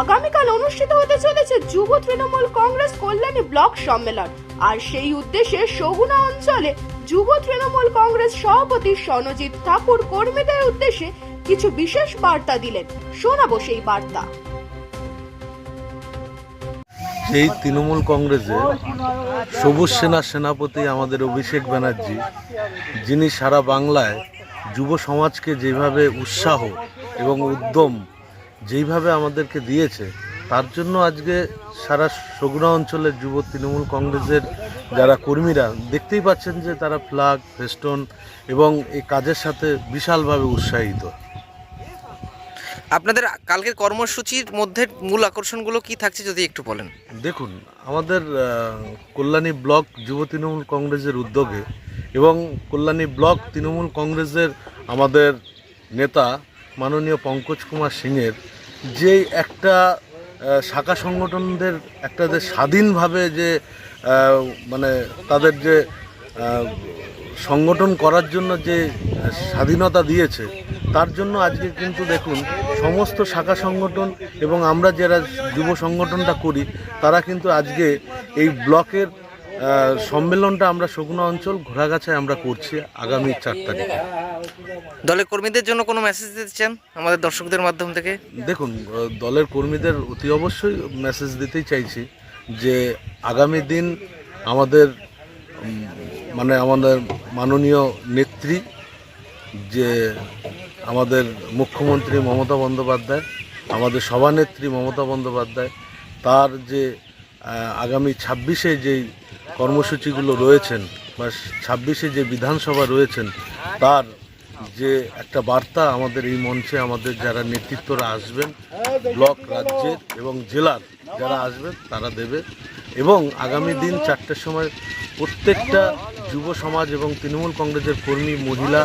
আগামীকাল অনুষ্ঠিত হতে চলেছে যুব তৃণমূল কংগ্রেস কল্যাণী ব্লক সম্মেলন। আর সেই উদ্দেশ্যে সগুনা অঞ্চলে যুব তৃণমূল কংগ্রেস সভাপতি সনজিৎ ঠাকুর কর্মীদের উদ্দেশ্যে কিছু বিশেষ বার্তা দিলেন। শোনাবো সেই বার্তা। এই তৃণমূল কংগ্রেসে সবুজ সেনার সেনাপতি আমাদের অভিষেক ব্যানার্জি, যিনি সারা বাংলায় যুব সমাজকে যেভাবে উৎসাহ এবং উদ্যম যেইভাবে আমাদেরকে দিয়েছে তার জন্য আজকে সারা সগুনা অঞ্চলের যুব তৃণমূল কংগ্রেসের যারা কর্মীরা দেখতেই পাচ্ছেন যে তারা ফ্ল্যাগ ফেস্টন এবং এই কাজের সাথে বিশালভাবে উৎসাহিত। আপনাদের কালকের কর্মসূচির মধ্যে মূল আকর্ষণগুলো কি থাকছে যদি একটু বলেন? দেখুন আমাদের কল্যাণী ব্লক যুব তৃণমূল কংগ্রেসের উদ্যোগে এবং কল্যাণী ব্লক তৃণমূল কংগ্রেসের আমাদের নেতা মাননীয় পঙ্কজ কুমার সিংয়ের যে একটা শাখা সংগঠনদের একটা যে স্বাধীনভাবে যে মানে তাদের যে সংগঠন করার জন্য যে স্বাধীনতা দিয়েছে, তার জন্য আজকে কিন্তু দেখুন সমস্ত শাখা সংগঠন এবং আমরা যারা যুব সংগঠনটা করি, তারা কিন্তু আজকে এই ব্লকের সম্মেলনটা আমরা শগুনা অঞ্চল ঘোড়াগাছায় আমরা করছি আগামী চার তারিখে। দলের কর্মীদের জন্য কোনো মেসেজ দিতে চান আমাদের দর্শকদের মাধ্যম থেকে? দেখুন দলের কর্মীদের অতি অবশ্যই মেসেজ দিতেই চাইছি যে আগামী দিন আমাদের মানে আমাদের মাননীয় নেত্রী যে আমাদের মুখ্যমন্ত্রী মমতা বন্দ্যোপাধ্যায় আমাদের সভানেত্রী মমতা বন্দ্যোপাধ্যায় তার যে আগামী ছাব্বিশে যেই কর্মসূচিগুলো রয়েছেন, বা ছাব্বিশে যে বিধানসভা রয়েছেন, তার যে একটা বার্তা আমাদের এই মঞ্চে আমাদের যারা নেতৃত্বরা আসবেন, ব্লক, রাজ্যের এবং জেলার যারা আসবেন, তারা দেবে। এবং আগামী দিন চারটের সময় প্রত্যেকটা যুব সমাজ এবং তৃণমূল কংগ্রেসের কর্মী, মহিলা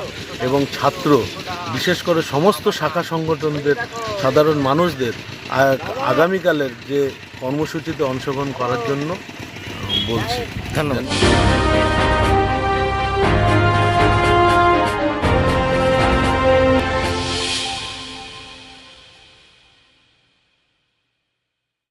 এবং ছাত্র, বিশেষ করে সমস্ত শাখা সংগঠনদের, সাধারণ মানুষদের আগামীকালের যে কর্মসূচিতে অংশগ্রহণ করার জন্য বলছি। ধন্যবাদ।